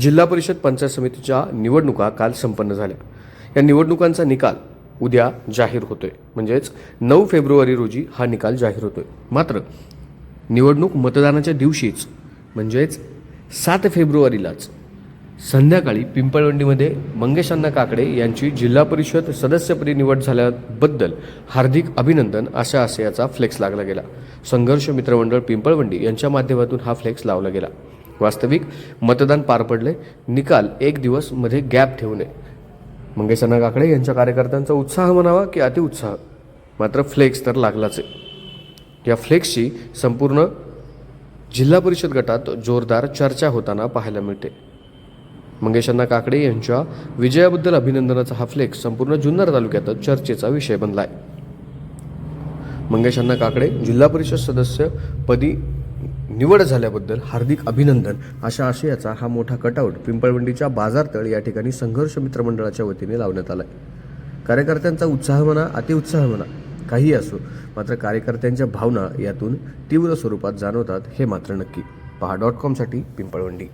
जिल्हा परिषद पंचायत समितीच्या निवडणुका काल संपन्न झाल्या. या निवडणुकांचा निकाल उद्या जाहीर होतोय. म्हणजेच नऊ फेब्रुवारी रोजी हा निकाल जाहीर होतोय. मात्र निवडणूक मतदानाच्या दिवशीच म्हणजेच सात फेब्रुवारीलाच संध्याकाळी पिंपळवंडीमध्ये मंगेश अण्णा काकडे यांची जिल्हा परिषद सदस्यपदी निवड झाल्याबद्दल हार्दिक अभिनंदन अशा आशयाचा फ्लेक्स लागला गेला. संघर्ष मित्रमंडळ पिंपळवंडी यांच्या माध्यमातून हा फ्लेक्स लावला गेला. वास्तविक मतदान पार पडले. निकाल एक दिवसमध्ये गॅप ठेवू नये. मंगेश अण्णा काकडे यांच्या कार्यकर्त्यांचा उत्साह म्हणावा की अतिउत्साह मात्र फ्लेक्स तर लागलाच आहे. या फ्लेक्सची संपूर्ण जिल्हा परिषद गटात जोरदार चर्चा होताना पाहायला मिळते. मंगेश काकडे यांच्या विजयाबद्दल अभिनंदनाचा हा फ्लेक्स संपूर्ण जुन्नर तालुक्यात चर्चेचा विषय बनला मंगेश मंगेशांना काकडे जिल्हा परिषद सदस्य पदी निवड झाल्याबद्दल हार्दिक अभिनंदन. अशा आशयाचा हा मोठा कटआउट पिंपळवंडीच्या बाजारतळ या ठिकाणी संघर्ष मित्रमंडळाच्या वतीने लावण्यात आलाय. कार्यकर्त्यांचा उत्साह म्हणा अतिउत्साह म्हणा काही असो मात्र कार्यकर्त्यांच्या भावना यातून तीव्र स्वरूपात जाणवतात हे मात्र नक्की. पहा डॉट कॉमसाठी पिंपळवंडी.